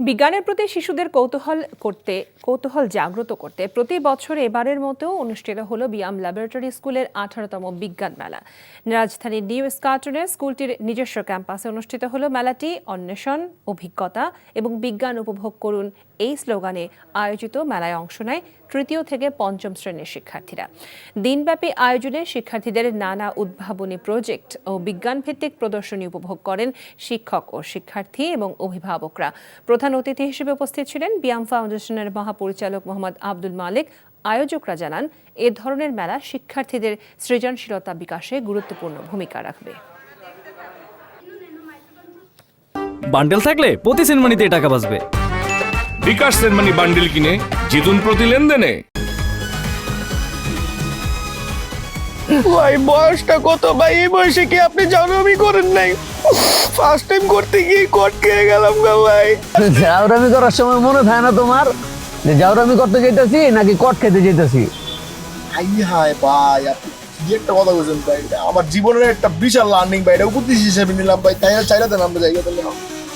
বিজ্ঞানের প্রতি শিশুদের কৌতূহল করতে, কৌতূহল জাগ্রত করতে প্রতি বছর এবারের মতো অনুষ্ঠিত হলো বিয়াম ল্যাবরেটরি স্কুলের আঠারোতম বিজ্ঞান মেলা। রাজধানীর নিউ স্কার্টনে স্কুলটির নিজস্ব ক্যাম্পাসে অনুষ্ঠিত হলো মেলাটি। অন্বেষণ, অভিজ্ঞতা এবং বিজ্ঞান উপভোগ করুন এই স্লোগানে আয়োজিত মেলায় অংশ নেয় তৃতীয় থেকে পঞ্চম শ্রেণির শিক্ষার্থীরা। দিনব্যাপী আয়োজনে শিক্ষার্থীদের নানা উদ্ভাবনী প্রজেক্ট ও বিজ্ঞানভিত্তিক প্রদর্শনী উপভোগ করেন শিক্ষক ও শিক্ষার্থী এবং অভিভাবকরা। প্রধান অতিথি হিসেবে উপস্থিত ছিলেন বিয়াম ফাউন্ডেশনের মহাপরিচালক মোহাম্মদ আব্দুল মালিক। আয়োজকরা জানান এ ধরনের মেলা শিক্ষার্থীদের সৃজনশীলতা বিকাশে গুরুত্বপূর্ণ ভূমিকা রাখবে। বান্ডেল থাকলে প্রতি সেনমানিতে টাকা বাঁচবে। বিকাশ সেনমানি বান্ডেল কিনে জিতুন প্রতি লেনদেনে। ভাই বয়সটা কত? ভাই এই বয়সে কি আপনি জানামি করেন নাই? ফার্স্ট টাইম করতে গিয়ে কট খেয়ে গেলাম গা ভাই। জাউরামি করার সময় মনে থাকে না তোমার? যে জাউরামি করতে যেতেছি নাকি কট খেতে যেতেছি হাই হাই ভাই আপনি কি একটা কথা বলছেন ভাই? আমার জীবনের একটা বিশাল লার্নিং ভাই এটা উপদেশ হিসেবে নিলাম ভাই তাই চাইলে দেন আমরা জায়গা দিলে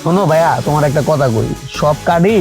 শোনো ভাইয়া তোমার একটা কথা কই। সব কার্ডই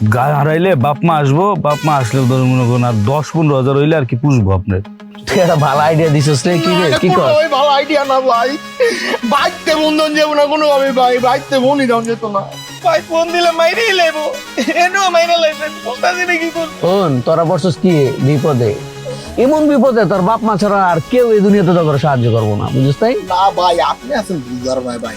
গা হারাইলে বাপ মা আসব বাপ মা আসলে ধরুন মনে করুন আর দশ পনেরো হাজার হইলে আর কি পুষবো আপনার। তুই একটা ভালো আইডিয়া দিছিস রে কি রে কি কর? ভালো আইডিয়া না ভাই। বাইকতে বন্ধন যাব না কোনো ভাবে ভাই যেত না। ভাই ফোন দিলে মাইরেই লেবো এনো মাইরে লাইছে বলতাছি না কি তোরা কি বিপদে? এমন বিপদে তোর বাপ মা ছাড়া আর কেউ এই দুনিয়াতে তোর সাহায্য করব না বুঝিস তাই? না ভাই আপনি আছেন বুঝার ভাই ভাই।